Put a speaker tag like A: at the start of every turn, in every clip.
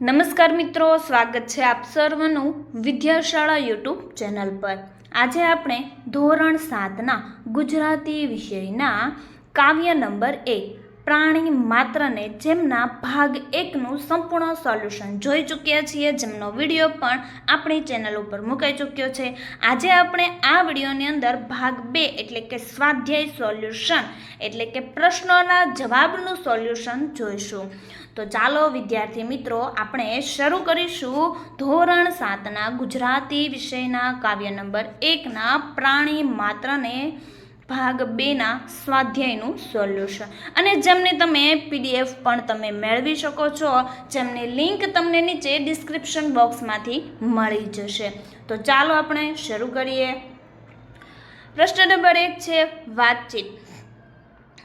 A: નમસ્કાર મિત્રો, સ્વાગત છે આપ સર્વનું વિદ્યાશાળા યુટ્યુબ ચેનલ પર. આજે આપણે ધોરણ સાતના ગુજરાતી વિષયના કાવ્ય નંબર એક પ્રાણી માત્રને જેમના ભાગ એકનું સંપૂર્ણ સોલ્યુશન જોઈ ચૂક્યા છીએ, જેમનો વીડિયો પણ આપણી ચેનલ ઉપર મુકાઈ ચૂક્યો છે. આજે આપણે આ વિડીયોની અંદર ભાગ બે, એટલે કે સ્વાધ્યાય સોલ્યુશન, એટલે કે પ્રશ્નોના જવાબનું સોલ્યુશન જોઈશું. તો ચાલો, વિદ્યાર્થી મિત્રો, આપણે શરૂ કરીશું ધોરણ સાતના ગુજરાતી વિષયના કાવ્ય નંબર એકના પ્રાણી માત્રને ભાગ બેના સ્વાધ્યાયનું સોલ્યુશન. અને જેમને તમે પીડીએફ પણ તમે મેળવી શકો છો, જેમની લિંક તમને નીચે ડિસ્ક્રિપ્શન બોક્સમાંથી મળી જશે. તો ચાલો આપણે શરૂ કરીએ. પ્રશ્ન નંબર એક છે, વાતચીત.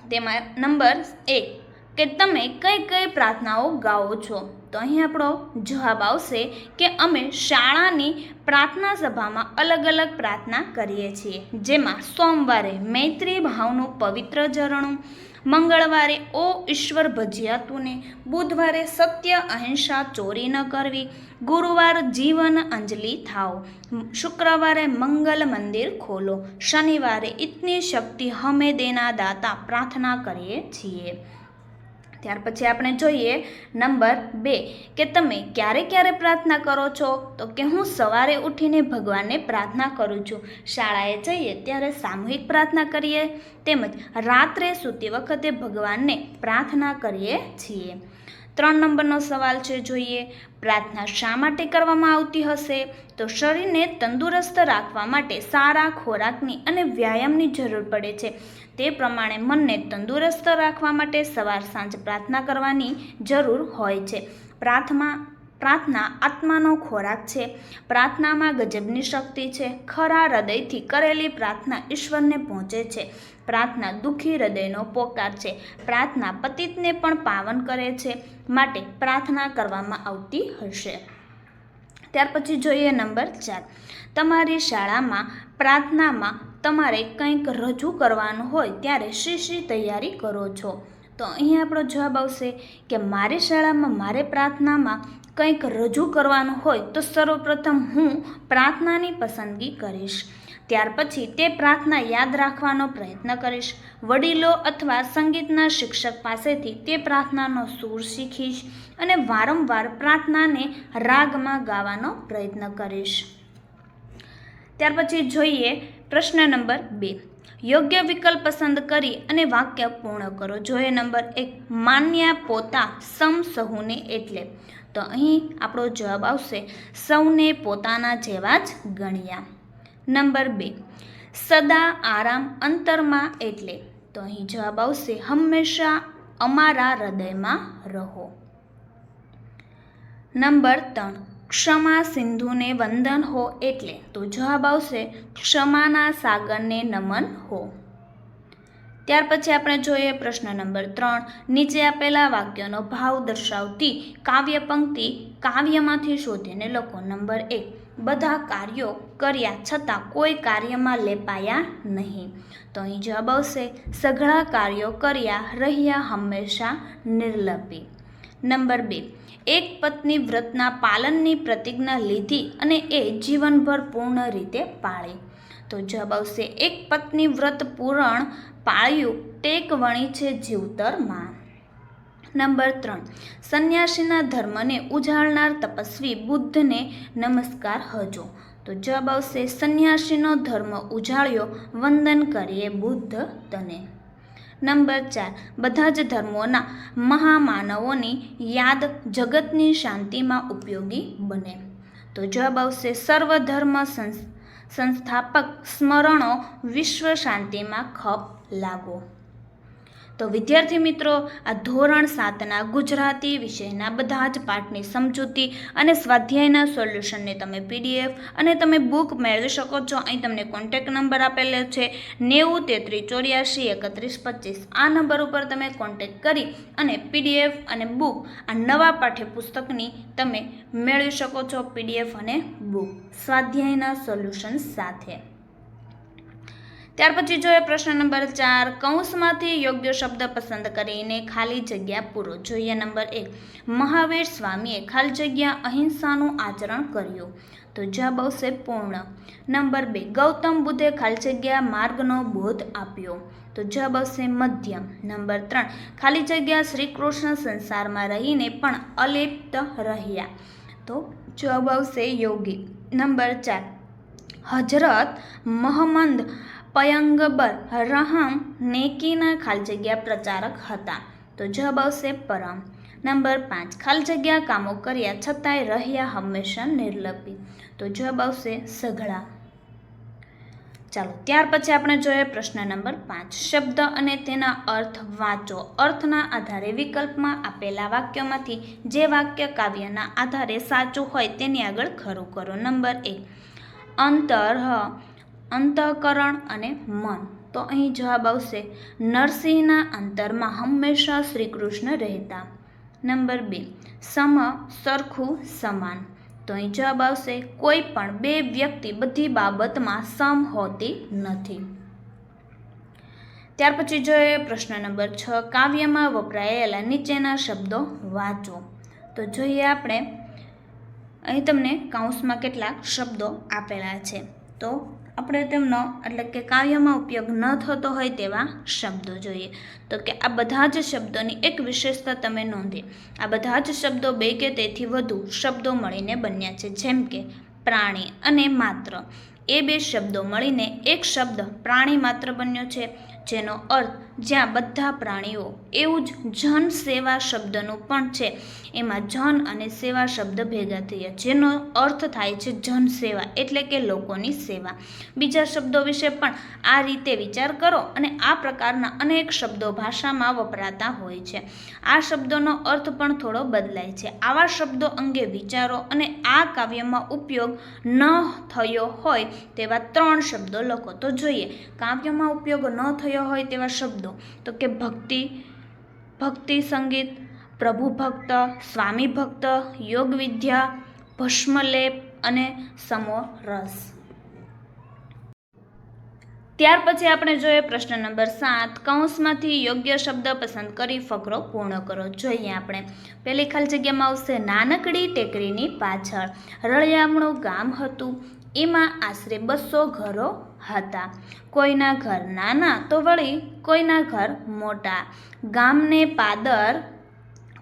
A: તેમાં નંબર એક કે તમે કઈ કઈ પ્રાર્થનાઓ ગાઓ છો? તો અહીં આપણો જવાબ આવશે કે અમે શાળાની પ્રાર્થના સભામાં અલગ અલગ પ્રાર્થના કરીએ છીએ. જેમાં સોમવારે મૈત્રી ભાવનું પવિત્ર ઝરણું, મંગળવારે ઓ ઈશ્વર ભજ્યા તુને બુધવારે સત્ય અહિંસા ચોરી ન કરવી, ગુરુવાર જીવન અંજલિ થાઓ શુક્રવારે મંગલ મંદિર ખોલો, શનિવારે ઇતની શક્તિ હમે દેના દાતા પ્રાર્થના કરીએ છીએ. ત્યાર પછી આપણે જોઈએ નંબર બે, કે તમે ક્યારે ક્યારે પ્રાર્થના કરો છો? તો કે હું સવારે ઉઠીને ભગવાનને પ્રાર્થના કરું છું. શાળાએ જઈએ ત્યારે સામૂહિક પ્રાર્થના કરીએ, તેમજ રાત્રે સૂતી વખતે ભગવાનને પ્રાર્થના કરીએ છીએ. ત્રણ નંબરનો સવાલ છે જોઈએ. પ્રાર્થના શા માટે કરવામાં આવતી હશે? તો શરીરને તંદુરસ્ત રાખવા માટે સારા ખોરાકની અને વ્યાયામની જરૂર પડે છે. તે પ્રમાણે મનને તંદુરસ્ત રાખવા માટે સવાર સાંજ પ્રાર્થના કરવાની જરૂર હોય છે. પ્રાર્થના પ્રાર્થના આત્માનો ખોરાક છે. પ્રાર્થનામાં ગજબની શક્તિ છે. ખરા હૃદયથી કરેલી પ્રાર્થના ઈશ્વરને પહોંચે છે. પ્રાર્થના દુઃખી હૃદયનો પોકાર છે. પ્રાર્થના પતિતને પણ પાવન કરે છે માટે પ્રાર્થના કરવામાં આવતી હશે. ત્યાર પછી જોઈએ નંબર ચાર. તમારી શાળામાં પ્રાર્થનામાં તમારે કંઈક રજૂ કરવાનું હોય ત્યારે શી શી તૈયારી કરો છો? તો અહીં આપણો જવાબ આવશે કે મારી શાળામાં મારે પ્રાર્થનામાં કંઈક રજૂ કરવાનું હોય તો સર્વપ્રથમ હું પ્રાર્થનાની પસંદગી કરીશ. ત્યાર પછી તે પ્રાર્થના યાદ રાખવાનો પ્રયત્ન કરીશ. વડીલો અથવા સંગીતના શિક્ષક પાસેથી તે પ્રાર્થનાનો સૂર શીખીશ અને વારંવાર પ્રાર્થનાને રાગમાં ગાવાનો પ્રયત્ન કરીશ. ત્યાર પછી જોઈએ પ્રશ્ન નંબર બે. યોગ્ય વિકલ્પ પસંદ કરી અને વાક્ય પૂર્ણ કરો. જોઈએ નંબર એક, માન્યા પોતા સમ સહુને એટલે. તો અહીં આપણો જવાબ આવશે, સૌને પોતાના જેવા જ ગણ્યા. નંબર બે, સદા આરામ અંતરમાં એટલે, તો અહીં જવાબ આવશે, હંમેશા અમારા હૃદયમાં રહો. નંબર ત્રણ, ક્ષમા સિંધુને વંદન હો એટલે, તો જવાબ આવશે, ક્ષમાના સાગરને નમન હો. ત્યાર પછી આપણે જોઈએ પ્રશ્ન નંબર ત્રણ. નીચે આપેલા વાક્યનો ભાવ દર્શાવતી કાવ્ય પંક્તિ કાવ્યમાંથી શોધીને લખો. નંબર એક. બધા કાર્યો કર્યા છતાં કોઈ કાર્યમાં લેપાયા નહીં. તો અહીં જવાબ આવશે. સઘળા કાર્યો કર્યા રહ્યા હંમેશા નિર્લપી. નંબર બે. એક પત્ની વ્રતના પાલનની પ્રતિજ્ઞા લીધી અને એ જીવનભર પૂર્ણ રીતે પાળી. તો જવાબ આવશે. એક પત્ની વ્રત પૂરણ પાળ્યું ટેક વણી છે જીવતરમાં નંબર ત્રણ. સંન્યાસીના ધર્મને ઉજાળનાર તપસ્વી બુદ્ધને નમસ્કાર હજો. તો જવાબ આવશે, સંન્યાસીનો ધર્મ ઉજાળ્યો, વંદન કરીએ બુદ્ધ તને. નંબર ચાર. બધા જ ધર્મોના મહામાનવોની યાદ જગતની શાંતિમાં ઉપયોગી બને. તો જવાબ આવશે, સર્વધર્મ સંસ્થાપક સ્મરણો વિશ્વ શાંતિમાં ખપ લાગો. તો વિદ્યાર્થી મિત્રો, આ ધોરણ સાતના ગુજરાતી વિષયના બધા જ પાઠની સમજૂતી અને સ્વાધ્યાયના સોલ્યુશનને તમે પીડીએફ અને તમે બુક મેળવી શકો છો. અહીં તમને કોન્ટેક નંબર આપેલો છે નેવું તેત્રીસ ચોર્યાસી એકત્રીસ પચીસ. આ નંબર ઉપર તમે કોન્ટેક કરી અને પીડીએફ અને બુક, આ નવા પાઠ્યપુસ્તકની તમે મેળવી શકો છો, પીડીએફ અને બુક. સ્વાધ્યાયના સોલ્યુશન સાથે. ત્યાર પછી જોઈએ પ્રશ્ન નંબર ચાર. કૌંસમાંથી યોગ્ય શબ્દ પસંદ કરીને ખાલી જગ્યા પૂરો. જોઈએ નંબર એક. મહાવીર સ્વામીએ ખાલી જગ્યા અહિંસાનું આચરણ કર્યું. તો જવાબ આવશે પૂર્ણ. નંબર બે. ગૌતમ બુદ્ધે ખાલી જગ્યા માર્ગનો બોધ આપ્યો. તો જવાબ આવશે મધ્યમ. નંબર ત્રણ. ખાલી જગ્યા શ્રી કૃષ્ણ સંસારમાં રહીને પણ અલિપ્ત રહ્યા. તો જવાબ આવશે યોગી. નંબર ચાર. હજરત મોહમ્મદ પયંગબર રહમ નેકીના ખાલી જગ્યા પ્રચારક હતા. તો જવાબ આવશે પરમ. નંબર પાંચ. ખાલી જગ્યા કામો કર્યા છતાંય રહ્યા હંમેશા નિર્લપી. તો જવાબ આવશે સઘળા. ચાલો, ત્યાર પછી આપણે જોઈએ પ્રશ્ન નંબર પાંચ. શબ્દ અને તેના અર્થ વાંચો. અર્થના આધારે વિકલ્પમાં આપેલા વાક્યોમાંથી જે વાક્ય કાવ્યના આધારે સાચું હોય તેની આગળ ખરું કરો. નંબર એક. અંતર અંતઃકરણ અને મન. તો અહીં જવાબ આવશે, નરસિંહના અંતરમાં હંમેશા શ્રી કૃષ્ણ રહેતા. નંબર બે, સમ સરખું સમાન. તો અહીં જવાબ આવશે, કોઈ પણ બે વ્યક્તિ બધી બાબતમાં સમ હોતી નથી. ત્યાર પછી જોઈએ પ્રશ્ન નંબર છ, કાવ્યમાં વપરાયેલા નીચેના શબ્દો વાંચો. તો જોઈએ આપણે, અહીં તમને કાઉન્સમાં કેટલાક શબ્દો આપેલા છે. તો આપણે તેમનો, એટલે કે કાવ્યમાં ઉપયોગ ન થતો હોય તેવા શબ્દો જોઈએ. તો કે આ બધા જ શબ્દોની એક વિશેષતા તમે નોંધી. આ બધા જ શબ્દો બે કે તેથી વધુ શબ્દો મળીને બન્યા છે. જેમ કે પ્રાણી અને માત્ર. એ બે શબ્દો મળીને એક શબ્દ પ્રાણી માત્ર બન્યો છે. જેનો અર્થ જ્યાં બધા પ્રાણીઓ એવું જ જન સેવા શબ્દનું પણ છે. એમાં જન અને સેવા શબ્દ ભેગા થયા, જેનો અર્થ થાય છે જન સેવા એટલે કે લોકોની સેવા. બીજા શબ્દો વિશે પણ આ રીતે વિચાર કરો અને આ પ્રકારના અનેક શબ્દો ભાષામાં વપરાતા હોય છે. આ શબ્દોનો અર્થ પણ થોડો બદલાય છે. આવા શબ્દો અંગે વિચારો અને આ કાવ્યમાં ઉપયોગ ન થયો હોય તેવા ત્રણ શબ્દો લખો. તો જોઈએ, કાવ્યમાં ઉપયોગ ન થયો હોય તેવા શબ્દો, તો કે ભક્તિ ભક્તિ સંગીત, પ્રભુ ભક્ત, સ્વામી ભક્ત, યોગ વિદ્યા, ભસ્મલેપ અને સમો રસ. ત્યાર પછી આપણે જોઈએ પ્રશ્ન નંબર સાત, કૌંસમાંથી યોગ્ય શબ્દ પસંદ કરી ફકરો પૂર્ણ કરો. જોઈએ આપણે. પહેલી ખાલી જગ્યામાં આવશે, નાનકડી ટેકરીની પાછળ. રળિયામણું ગામ હતું. એમાં આશરે બસો ઘરો હતા. કોઈના ઘર નાના તો વળી કોઈના ઘર મોટા. ગામને પાદર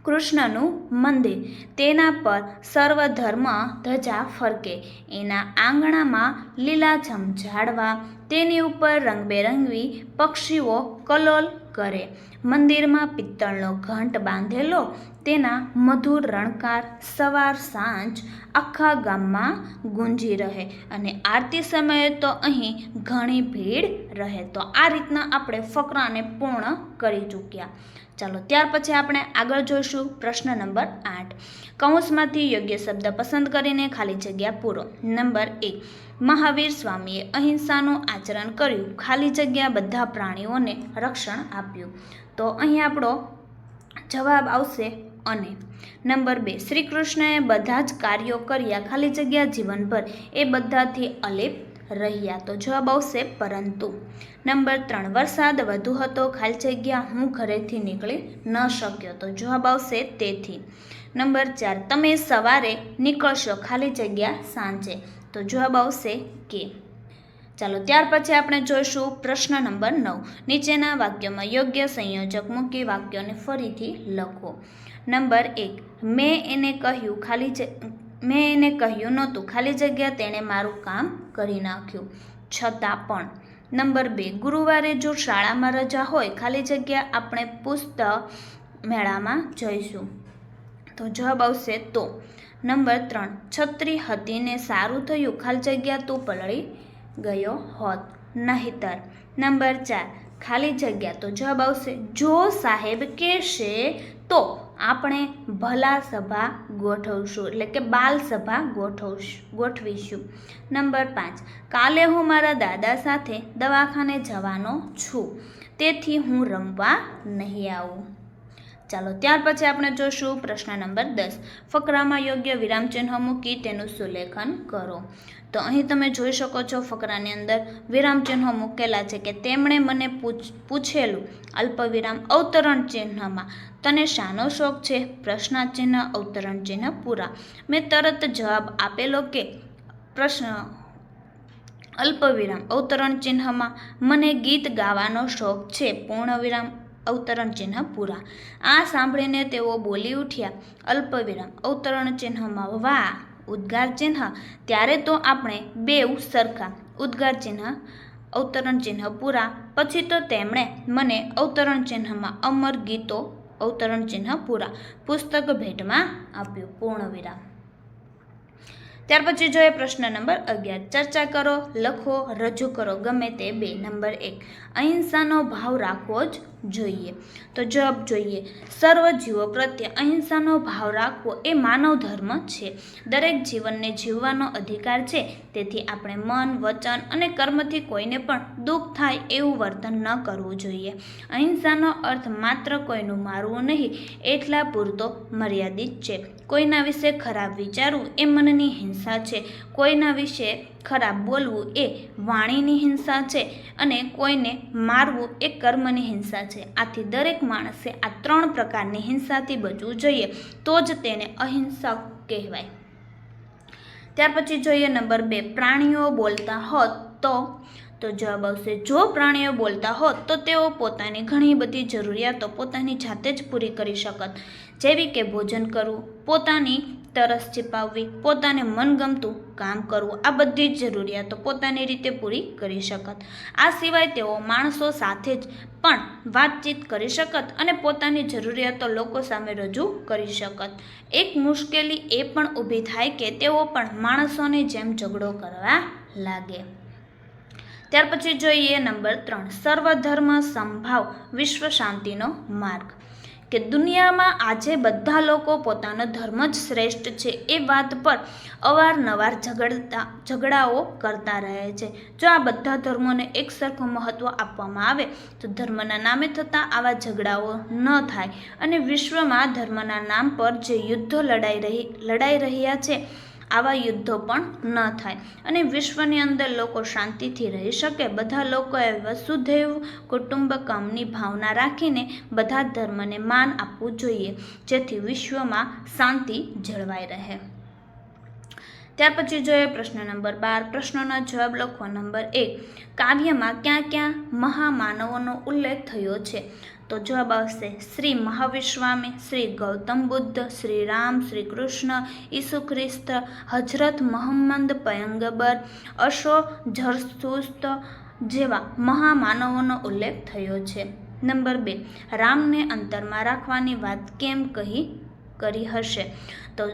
A: કૃષ્ણનું મંદિર. તેના પર સર્વધર્મ ધજા ફરકે. એના આંગણામાં લીલાછમ ઝાડવા. તેની ઉપર રંગબેરંગી પક્ષીઓ કલોલ કરે. મંદિરમાં પિત્તળનો ઘંટ બાંધેલો, તેના મધુર રણકાર સવાર સાંજ આખા ગામમાં ગુંજી રહે અને આરતી સમયે તો અહીં ઘણી ભીડ રહે. તો આ રીતના આપણે ફકરાને પૂર્ણ કરી ચૂક્યા. ચાલો, ત્યાર પછી આપણે આગળ જોઈશું પ્રશ્ન નંબર આઠ. કૌંસમાંથી યોગ્ય શબ્દ પસંદ કરીને ખાલી જગ્યા પૂરો. નંબર એક. મહાવીર સ્વામીએ અહિંસાનું આચરણ કર્યું. ખાલી જગ્યા બધા પ્રાણીઓને રક્ષણ આપ્યું. તો અહીં આપણો જવાબ આવશે અને. નંબર બે શ્રી કૃષ્ણએ બધા જ કાર્યો કર્યા. ખાલી જગ્યા જીવનભર એ બધાથી અલિપ રહ્યા. તો જવાબ આવશે પરંતુ. નંબર ત્રણ, વરસાદ વધુ હતો. ખાલી જગ્યા હું ઘરેથી નીકળી ન શક્યો. તો જવાબ આવશે તેથી. નંબર ચાર, તમે સવારે નીકળશો. ખાલી જગ્યા સાંજે. તો જવાબ આવશે કે. ચાલો ત્યાર પછી આપણે જોઈશું પ્રશ્ન નંબર નવ. નીચેના વાક્યમાં યોગ્ય સંયોજક મૂકી વાક્યોને ફરીથી લખો. નંબર એક. મેં એને કહ્યું ખાલી મેં એને કહ્યું નહોતું. ખાલી જગ્યા તેણે મારું કામ કરી નાખ્યું. છતાં પણ. નંબર બે. ગુરુવારે જો શાળામાં રજા હોય, ખાલી જગ્યા આપણે પુસ્તક મેળામાં જઈશું. તો જવાબ આવશે તો. નંબર ત્રણ. છત્રી હતી ને સારું થયું, ખાલી જગ્યા તું પલળી ગયો હોત નહીતર. નંબર ચાર. ખાલી જગ્યા તો જવાબ આવશે. જો સાહેબ કહેશે તો આપણે ભલા સભા ગોઠવશું, એટલે કે બાલ સભા ગોઠવશ, ગોઠવીશું. નંબર પાંચ. કાલે હું મારા દાદા સાથે દવાખાને જવાનો છું, તેથી હું રમવા નહીં આવું. ચાલો ત્યાર પછી આપણે જોશું પ્રશ્ન નંબર દસ. ફકરામાં યોગ્ય વિરામચિહ્ન મૂકી તેનું સુલેખન કરો. તો અહીં તમે જોઈ શકો છો ફકરાની અંદર વિરામચિહ્નો મૂકેલા છે કે તેમણે મને પૂછ, પૂછેલું અલ્પવિરામ અવતરણ ચિહ્નમાં. તને શાનો શોખ છે? પ્રશ્નાચિહ્ન, અવતરણ ચિહ્ન પૂરા. મેં તરત જવાબ આપેલો કે પ્રશ્ન, અલ્પવિરામ અવતરણ ચિહ્નમાં મને ગીત ગાવાનો શોખ છે, પૂર્ણવિરામ અવતરણ ચિહ્ન પૂરા. આ સાંભળીને તેઓ બોલી ઉઠ્યા અલ્પવિરામ અવતરણ ચિહ્નમાં વાહ ઉદ્ગાર ચિહ્ન. ત્યારે તો આપણે બેઉ સરખા. ઉદ્ગાર ચિહ્ન, અવતરણ ચિહ્ન પૂરા. પછી તો તેમણે મને અવતરણ ચિહ્નમાં અમર ગીતો, અવતરણ ચિહ્ન પૂરા. પુસ્તક ભેટમાં આપ્યું પૂર્ણ વિરામ ત્યાર પછી જોઈએ પ્રશ્ન નંબર અગિયાર ચર્ચા કરો, લખો, રજૂ કરો, ગમે તે બે, નંબર એક. અહિંસાનો ભાવ રાખવો જ જોઈએ. તો જવાબ જોઈએ. સર્વ જીવો પ્રત્યે અહિંસાનો ભાવ રાખવો એ માનવ ધર્મ છે. દરેક જીવનને જીવવાનો અધિકાર છે. તેથી આપણે મન, વચન અને કર્મથી કોઈને પણ દુઃખ થાય એવું વર્તન ન કરવું જોઈએ. અહિંસાનો અર્થ માત્ર કોઈનું મારવું નહીં, એટલા પૂરતો મર્યાદિત છે. કોઈના વિશે ખરાબ વિચારવું એ મનની હિંસા છે. કોઈના વિશે ખરાબ બોલવું એ વાણીની હિંસા છે અને કોઈને મારવું એ કર્મની હિંસા છે. આથી દરેક માણસે આ ત્રણ પ્રકારની હિંસાથી બચવું જોઈએ, તો જ તેને અહિંસક કહેવાય. ત્યાર પછી જોઈએ નંબર બે, પ્રાણીઓ બોલતા હોત તો? તો જવાબ આવશે, જો પ્રાણીઓ બોલતા હોત તો તેઓ પોતાની ઘણી બધી જરૂરિયાતો પોતાની જાતે જ પૂરી કરી શકત. જેવી કે ભોજન કરવું, પોતાની તરસ છિપાવવી પોતાને મનગમતું કામ કરવું, આ બધી જ જરૂરિયાતો પોતાની રીતે પૂરી કરી શકત. આ સિવાય તેઓ માણસો સાથે જ પણ વાતચીત કરી શકત અને પોતાની જરૂરિયાતો લોકો સામે રજૂ કરી શકત. એક મુશ્કેલી એ પણ ઊભી થાય કે તેઓ પણ માણસોની જેમ ઝઘડો કરવા લાગે. ત્યાર પછી જોઈએ નંબર ત્રણ, સર્વધર્મ સંભાવ વિશ્વ શાંતિનો માર્ગ. કે દુનિયામાં આજે બધા લોકો પોતાનો ધર્મ જ શ્રેષ્ઠ છે એ વાત પર અવારનવાર ઝઘડતા, ઝઘડાઓ કરતા રહે છે. જો આ બધા ધર્મોને એક સરખું મહત્ત્વ આપવામાં આવે, તો ધર્મના નામે થતા આવા ઝઘડાઓ ન થાય. અને વિશ્વમાં ધર્મના નામ પર જે યુદ્ધો લડાઈ રહી, લડાઈ રહ્યા છે આવા યુદ્ધો પણ ન થાય. અને વિશ્વની અંદર લોકો શાંતિથી રહી શકે. બધા લોકોએ વસુધૈવ કુટુંબકમની ભાવના રાખીને બધા ધર્મને માન આપવું જોઈએ, જેથી વિશ્વમાં શાંતિ જળવાઈ રહે. ત્યાર પછી જોઈએ પ્રશ્ન નંબર બાર. પ્રશ્નોનો જવાબ લખો. નંબર એક. કાવ્યમાં ક્યાં ક્યાં મહામાનવોનો ઉલ્લેખ થયો છે? તો જવાબ આવશે શ્રી મહાવિશ્વામી, શ્રી ગૌતમ બુદ્ધ, શ્રી રામ, શ્રી કૃષ્ણ, ઈસુ ખ્રિસ્ત હજરત મોહમ્મદ પયંગબર અશો જરસુસ્ત જેવા મહામાનવોનો ઉલ્લેખ થયો છે. નંબર બે, રામને અંતરમાં રાખવાની વાત કેમ કહી, કરી હશે? તો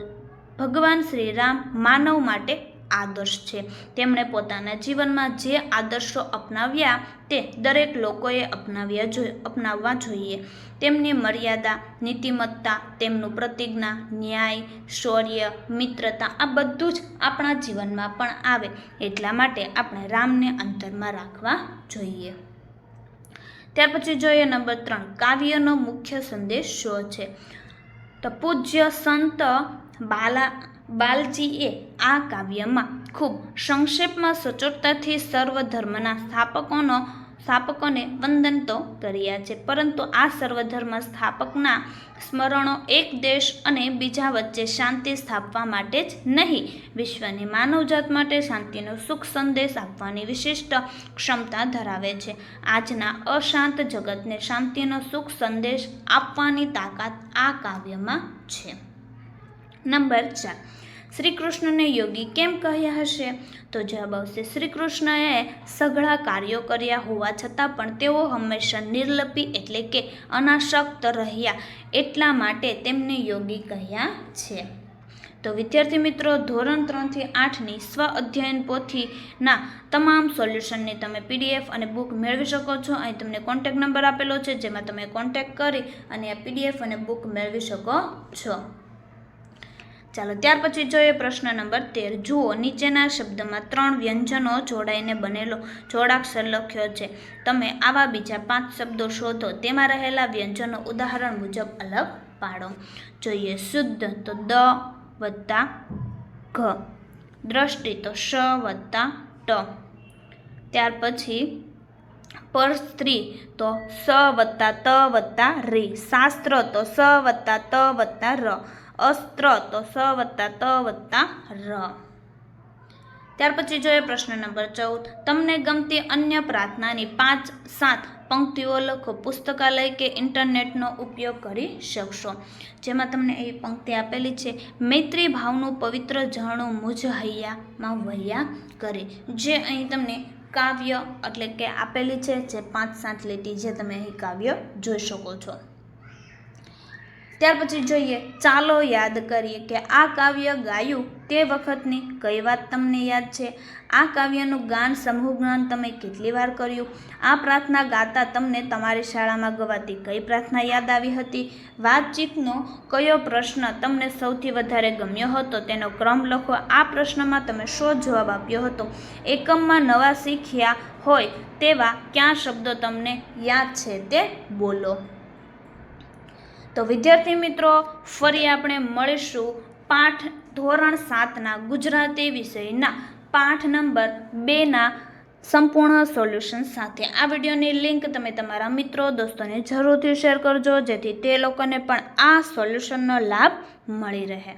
A: ભગવાન શ્રી રામ માનવ માટે આદર્શ છે. તેમણે પોતાના જીવનમાં જે આદર્શો અપનાવ્યા તે દરેક લોકોએ અપનાવ્યા જો, અપનાવવા જોઈએ. તેમની મર્યાદા, નીતિમત્તા, તેમનું પ્રતિજ્ઞા, ન્યાય, શૌર્ય, મિત્રતા આ બધું જ આપણા જીવનમાં પણ આવે. એટલા માટે આપણે રામને અંતરમાં રાખવા જોઈએ. ત્યાર પછી જોઈએ નંબર ત્રણ, કાવ્યનો મુખ્ય સંદેશ શું છે. તો પૂજ્ય સંત બાલા બાલજીએ આ કાવ્યમાં ખૂબ સંક્ષેપમાં સચોટતાથી સર્વ ધર્મના સ્થાપકોનો, સ્થાપકોને વંદન તો કર્યા છે, પરંતુ આ સર્વધર્મ સ્થાપકના સ્મરણો એક દેશ અને બીજા વચ્ચે શાંતિ સ્થાપવા માટે જ નહીં, વિશ્વની માનવજાત માટે શાંતિનો સુખ સંદેશ આપવાની વિશિષ્ટ ક્ષમતા ધરાવે છે. આજના અશાંત જગતને શાંતિનો સુખ સંદેશ આપવાની તાકાત આ કાવ્યમાં છે. નંબર ચાર. શ્રી કૃષ્ણને યોગી કેમ કહ્યા હશે? તો જવાબ આવશે શ્રી કૃષ્ણએ સઘળા કાર્યો કર્યા હોવા છતાં પણ તેઓ હંમેશા નિર્લપી એટલે કે અનાસક્ત રહ્યા એટલા માટે તેમને યોગી કહ્યા છે. તો વિદ્યાર્થી મિત્રો, ધોરણ ત્રણથી આઠની સ્વ અધ્યયન પોથીના તમામ સોલ્યુશનની તમે પીડીએફ અને બુક મેળવી શકો છો. અહીં તમને કોન્ટેક નંબર આપેલો છે, જેમાં તમે કોન્ટેક કરી અને આ પીડીએફ અને બુક મેળવી શકો છો. ચાલો, ત્યાર પછી જોઈએ પ્રશ્ન નંબર તેર. જુઓ, નીચેના શબ્દમાં ત્રણ વ્યંજનો જોડાઈને બનેલો જોડાક્ષર લખ્યો છે. તમે આવા બીજા પાંચ શબ્દો શોધો, તેમાં રહેલા વ્યંજનો ઉદાહરણ મુજબ અલગ પાડો. જોઈએ, શુદ્ધ તો દ વત્તા ઘ, દ્રષ્ટિ તો શ વત્તા ટ. ત્યાર પછી, પર સ્ત્રી તો સ વત્તા ત વત્તા રી, શાસ્ત્ર તો સ વત્તા ત વત્તા ર. અસ્ત્ર તો સ વત્તા ત વત્તા ર. ત્યાર પછી જોઈએ પ્રશ્ન નંબર ચૌદ. તમને ગમતી અન્ય પ્રાર્થનાની પાંચ સાત પંક્તિઓ લખો. પુસ્તકાલય કે ઇન્ટરનેટનો ઉપયોગ કરી શકશો. જેમાં તમને એવી પંક્તિ આપેલી છે, મૈત્રી ભાવનું પવિત્ર ઝરણું મુજ હૈયામાં વહ્યા કરે. જે અહીં તમને કાવ્ય એટલે કે આપેલી છે, જે પાંચ સાત લીટી જે તમે અહીં કાવ્ય જોઈ શકો છો. ત્યાર પછી જોઈએ, ચાલો યાદ કરીએ કે આ કાવ્ય ગાયું તે વખતની કઈ વાત તમને યાદ છે? આ કાવ્યનું ગાન, સમૂહ ગાન તમે કેટલી વાર કર્યું? આ પ્રાર્થના ગાતા તમને તમારી શાળામાં ગવાતી કઈ પ્રાર્થના યાદ આવી હતી? વાતચીતનો કયો પ્રશ્ન તમને સૌથી વધારે ગમ્યો હતો? તેનો ક્રમ લખો. આ પ્રશ્નમાં તમે શો જવાબ આપ્યો હતો? એકમમાં નવા શીખ્યા હોય તેવા ક્યાં શબ્દો તમને યાદ છે તે બોલો. તો વિદ્યાર્થી મિત્રો, ફરી આપણે મળીશું પાઠ ધોરણ સાતના ગુજરાતી વિષયના પાઠ નંબર બેના સંપૂર્ણ સોલ્યુશન સાથે. આ વિડીયોની લિંક તમે તમારા મિત્રો, દોસ્તોને જરૂરથી શેર કરજો, જેથી તે લોકોને પણ આ સોલ્યુશનનો લાભ મળી રહે.